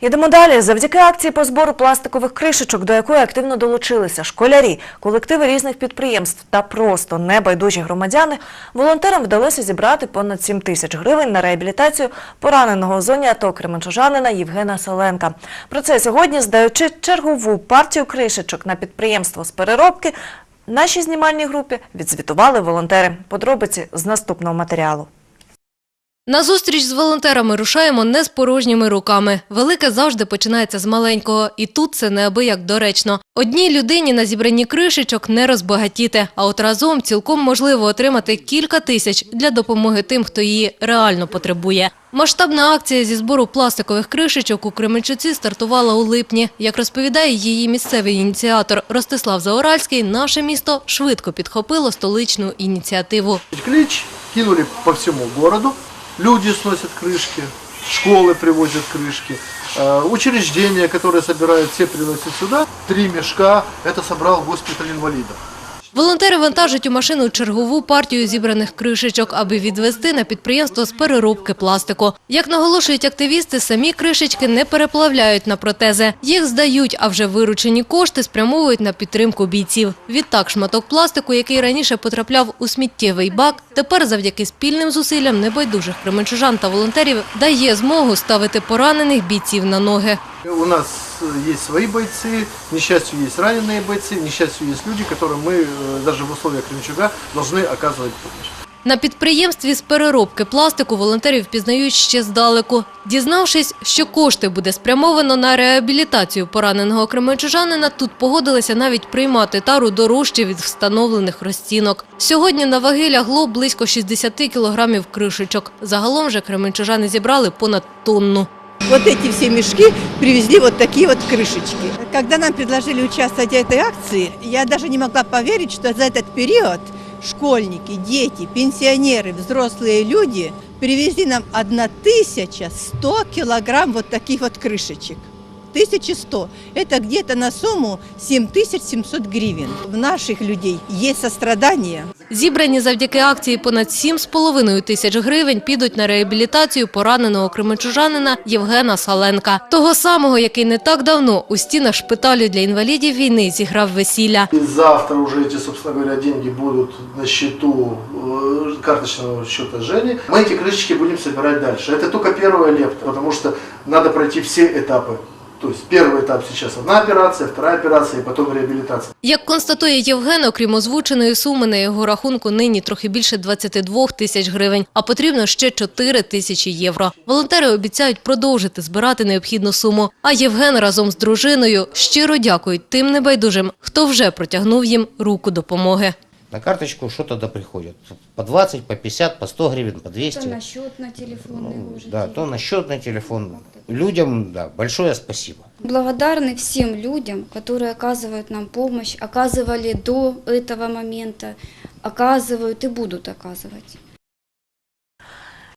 Йдемо далі. Завдяки акції по збору пластикових кришечок, до якої активно долучилися школярі, колективи різних підприємств та просто небайдужі громадяни, волонтерам вдалося зібрати понад 7 тисяч гривень на реабілітацію пораненого у зоні АТО кременчужанина Євгена Соленка. Про це сьогодні, здаючи чергову партію кришечок на підприємство з переробки, нашій знімальній групі відзвітували волонтери. Подробиці з наступного матеріалу. На зустріч з волонтерами рушаємо не з порожніми руками. Велике завжди починається з маленького, і тут це неабияк доречно. Одній людині на зібранні кришечок не розбагатіти, а от разом цілком можливо отримати кілька тисяч для допомоги тим, хто її реально потребує. Масштабна акція зі збору пластикових кришечок у Кременчуці стартувала у липні. Як розповідає її місцевий ініціатор Ростислав Заоральський, наше місто швидко підхопило столичну ініціативу. Клич кинули по всему городу. Люди сносят крышки, школы привозят крышки, э, учреждения, которые собирают, все приносят сюда. Три мешка, это собрал госпиталь инвалидов. Волонтери вантажать у машину чергову партію зібраних кришечок, аби відвезти на підприємство з переробки пластику. Як наголошують активісти, самі кришечки не переплавляють на протези. Їх здають, а вже виручені кошти спрямовують на підтримку бійців. Відтак шматок пластику, який раніше потрапляв у сміттєвий бак, тепер завдяки спільним зусиллям небайдужих кременчужан та волонтерів дає змогу ставити поранених бійців на ноги. У нас э, есть свои бойцы, к несчастью, есть раненые бойцы, к несчастью, есть люди, которым мы э, даже в условиях Кремчуга должны оказывать помощь. На підприємстві з переробки пластику волонтерів пізнають ще здалеку. Дізнавшись, що кошти буде спрямовано на реабілітацію пораненого кременчужанина, тут погодилися навіть приймати тару дорожче від встановлених розцінок. Сьогодні на ваги лягло близько 60 кілограмів кришечок. Загалом же кременчужани зібрали понад тонну. Вот эти все мешки привезли вот такие вот крышечки. Когда нам предложили участвовать в этой акции, я даже не могла поверить, что за этот период школьники, дети, пенсионеры, взрослые люди привезли нам 1100 килограмм вот таких вот крышечек. 1100. Это где-то на сумму 7700 гривен. В наших людей есть сострадание. Зібрані завдяки акції понад 7,5 тисяч гривень підуть на реабілітацію пораненого кременчужанина Євгена Саленка. Того самого, який не так давно у стінах шпиталю для інвалідів війни зіграв весілля. И завтра уже эти, собственно говоря, деньги будут на счету э, карточного счета Жени. Мы эти крышечки будем собирать дальше. Это только первая лепта, потому что надо пройти все этапы. То есть первый этап сейчас одна операция, вторая операция и потом реабилитация. Як констатує Євген, окрім озвученої суми на його рахунку нині трохи більше 22 тисяч гривень, а потрібно ще 4 тисячі євро. Волонтери обіцяють продовжити збирати необхідну суму. А Євген разом з дружиною щиро дякують тим небайдужим, хто вже протягнув їм руку допомоги. На карточку что-то да приходит. По 20, по 50, по 100 гривен, по 200. То на счет на телефонный Ну, ложите. да, то на счет, на телефон. Людям, да, большое спасибо. Благодарны всем людям, которые оказывают нам помощь, оказывали до этого момента, оказывают и будут оказывать.